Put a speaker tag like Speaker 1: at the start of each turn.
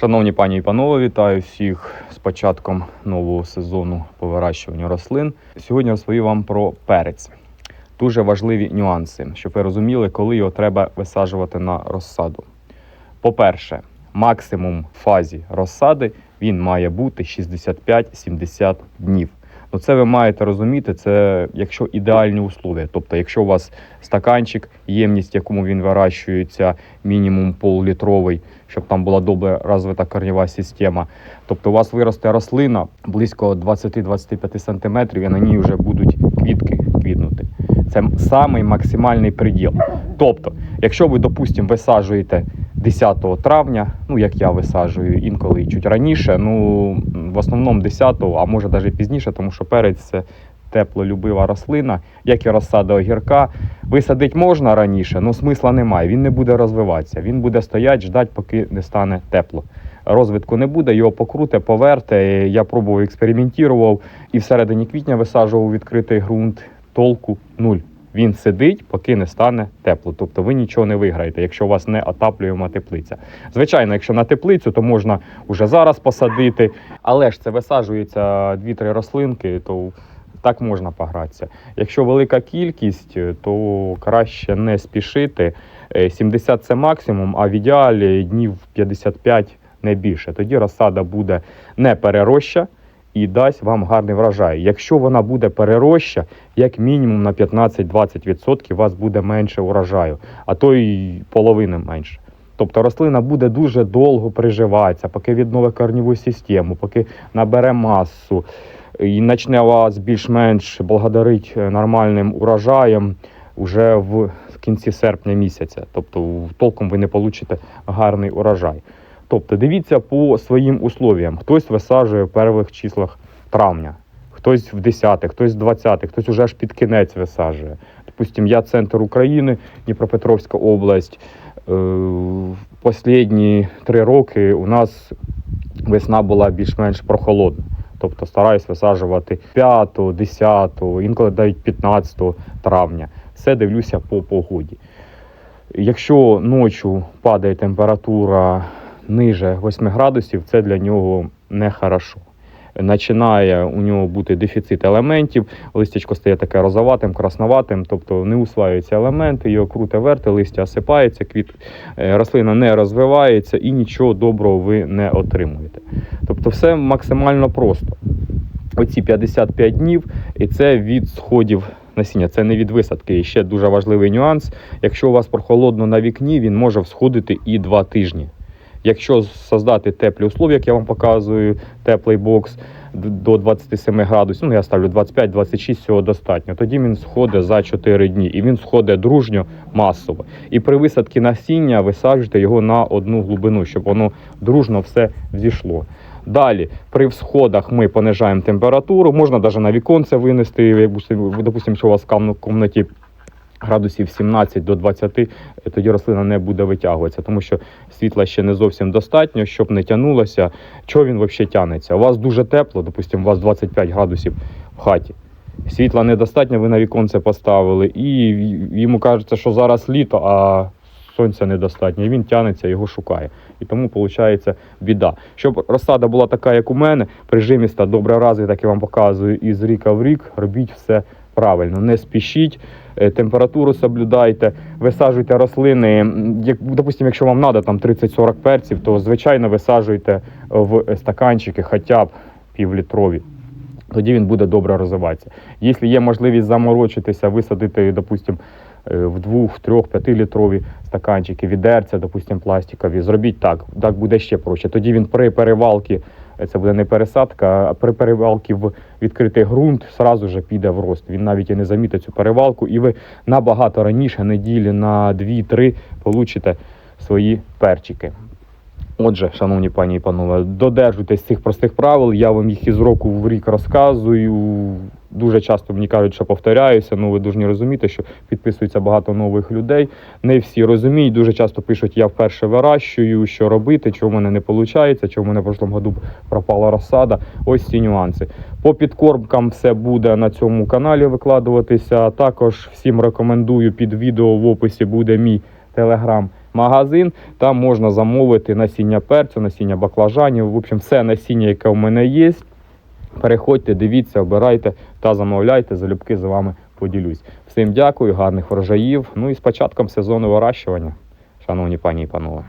Speaker 1: Шановні пані і панове, вітаю всіх з початком нового сезону по вирощуванню рослин. Сьогодні розповім вам про перець. Дуже важливі нюанси, щоб ви розуміли, коли його треба висаджувати на розсаду. По-перше, максимум фазі розсади він має бути 65-70 днів. Ну, це ви маєте розуміти, це якщо ідеальні условия. Тобто, якщо у вас стаканчик, ємність, якому він вирощується, мінімум пол-літровий, щоб там була добре розвита корнєва система. Тобто у вас виросте рослина близько 20-25 см, і на ній вже будуть квітки квітнути. Це самий максимальний приділ. Тобто, якщо ви, допустимо, висаджуєте 10 травня, ну як я висаджую інколи чуть раніше, ну в основному 10, а може навіть пізніше, тому що перець це теплолюбива рослина, як і розсада огірка. Висадити можна раніше, але смисла немає. Він не буде розвиватися. Він буде стояти, ждати, поки не стане тепло. Розвитку не буде, його покруте, поверте. Я пробував, експериментував і всередині квітня висаджував відкритий ґрунт. Толку нуль. Він сидить, поки не стане тепло. Тобто ви нічого не виграєте, якщо у вас не отаплюєма теплиця. Звичайно, якщо на теплицю, то можна вже зараз посадити, але ж це висаджується 2-3 рослинки, то так можна погратися. Якщо велика кількість, то краще не спішити. Е, 70 це максимум, а в ідеалі днів 55 не більше. Тоді розсада буде не перероща і дасть вам гарний врожай. Якщо вона буде перероща, як мінімум на 15-20% у вас буде менше урожаю, а то й половини менше. Тобто рослина буде дуже довго приживатися, поки відновить корневу систему, поки набере масу і почне вас більш-менш благодарить нормальним урожаєм уже в кінці серпня місяця. Тобто толком ви не получите гарний урожай. Тобто дивіться по своїм условіям. Хтось висаджує в перших числах травня, хтось в 10, хтось в 20, хтось уже аж під кінець висаджує. Допустим, я центр України, Дніпропетровська область. Е, Послідні три роки у нас весна була більш-менш прохолодна. Тобто стараюсь висаджувати 5, 10, інколи навіть 15 травня. Все дивлюся по погоді. Якщо ночі падає температура ниже 8 градусів, це для нього не хорошо. Починає у нього бути дефіцит елементів, листячко стає таке розоватим, красноватим, тобто не усваюються елементи, його круте верте, листя осипається, квіт, е, рослина не розвивається і нічого доброго ви не отримуєте. Тобто все максимально просто. Оці 55 днів, і це від сходів насіння, це не від висадки. І ще дуже важливий нюанс. Якщо у вас прохолодно на вікні, він може всходити і 2 тижні. Якщо создати теплі условия, як я вам показую, теплий бокс до 27 градусів, ну я ставлю 25-26, цього достатньо. Тоді він сходить за 4 дні і він сходить дружньо масово. І при висадці насіння висаджуйте його на одну глибину, щоб воно дружно все взійшло. Далі, при всходах ми понижаємо температуру, можна навіть на віконце винести, допустимо, що у вас в кімнаті градусів 17 до 20, тоді рослина не буде витягуватися, тому що світла ще не зовсім достатньо, щоб не тягнулося. Чого він взагалі тягнеться? У вас дуже тепло, допустимо, у вас 25 градусів в хаті. Світла недостатньо, ви на віконце поставили, і йому кажеться, що зараз літо, а сонця недостатньо. І він тягнеться, його шукає. І тому виходить біда. Щоб розсада була така, як у мене, прижиміста, добре развита, як я вам показую, із ріка в рік, робіть все правильно. Не спішіть, е, температуру соблюдайте, висаджуйте рослини. Як, допустимо, якщо вам треба там 30-40 перців, то звичайно висаджуйте в стаканчики хоча б півлітрові. Тоді він буде добре розвиватися. Якщо є можливість заморочитися, висадити, допустимо, е, в двох, трьох, п'ятилітрові стаканчики, відерця, допустимо, пластикові, зробіть так, так буде ще проще. Тоді він при перевалці, це буде не пересадка, а при перевалці в відкритий ґрунт сразу же піде в рост. Він навіть і не замітить цю перевалку, і ви набагато раніше, неділі на 2-3, получите свої перчики. Отже, шановні пані і панове, додержуйтесь цих простих правил. Я вам їх із року в рік розказую. Дуже часто мені кажуть, що повторяюся. Ну ви дуже розумієте, що підписується багато нових людей. Не всі розуміють. Дуже часто пишуть, я вперше вирощую, що робити, чого в мене не виходить, чого в мене в прошлому году пропала розсада. Ось ці нюанси. По підкормкам все буде на цьому каналі викладуватися. Також всім рекомендую під відео в описі буде мій телеграм магазин. Там можна замовити насіння перцю, насіння баклажанів. В общем, все насіння, яке в мене є. Переходьте, дивіться, обирайте та замовляйте. Залюбки з вами поділюсь. Всім дякую, гарних врожаїв. Ну і з початком сезону вирощування, шановні пані і панове.